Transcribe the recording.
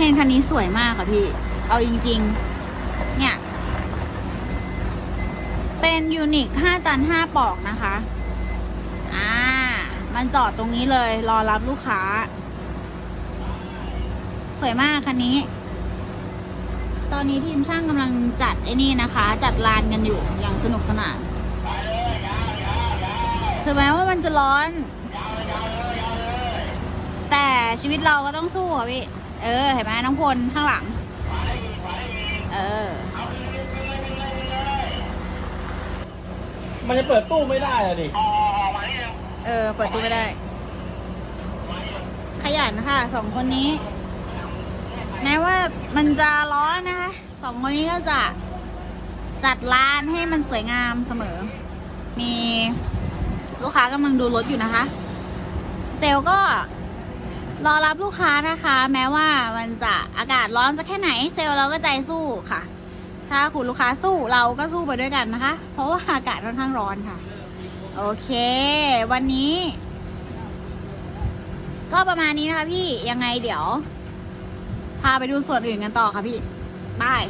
เคนคันนี้สวยมากค่ะพี่ เอาจริง ๆ เนี่ย เป็นยูนิค5ตัน 5 ปอกนะคะ อ่า มันจอดตรงนี้เลย รอรับลูกค้า สวยมากคันนี้ ตอนนี้ทีมช่างกำลังจัดไอ้นี่นะคะ จัดลานกันอยู่อย่างสนุกสนานถึงแม้ว่ามันจะร้อน แต่ชีวิตเราก็ต้องสู้ค่ะพี่ เออ เห็นไหมน้องพลข้างหลัง เออ มันจะเปิดตู้ไม่ได้อะดิ เออ เปิดตู้ไม่ได้ ขยันค่ะสองคนนี้ แม้ว่ามันจะร้อนนะคะสองคนนี้ก็จะจัดร้านให้มันสวยงามเสมอ มีลูกค้ากำลังดูรถอยู่นะคะ เซลลก็ รอรับลูกค้านะคะ แม้ว่ามันจะอากาศร้อนจะแค่ไหนเซลล์เราก็ใจสู้ค่ะ ถ้าคุณลูกค้าสู้เราก็สู้ไปด้วยกันนะคะ เพราะว่าอากาศค่อนข้างร้อนค่ะ โอเค วันนี้ ก็ประมาณนี้นะคะพี่ยังไงเดี๋ยว พาไปดูส่วนอื่นกันต่อค่ะพี่บาย